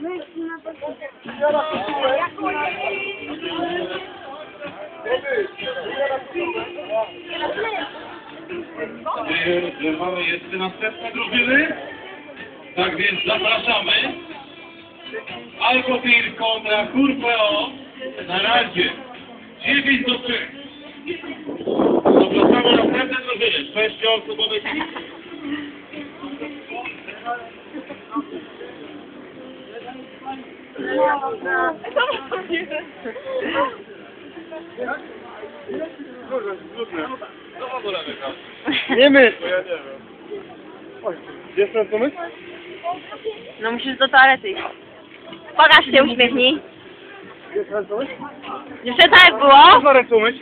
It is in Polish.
Myśl na to, jak Że mamy jeszcze następne drużyny. Tak więc zapraszamy. Alkotir kontra Kurpeo. Na razie 9 do 3. Zapraszamy następne drużyny. Sześcioosobowy team. Nie my! Oj, Jest ten pomysł? No musisz do toalety iść. Pokaż się, uśmiechnij. Jest ten pomysł? Jeszcze tak było? Ręce umyć?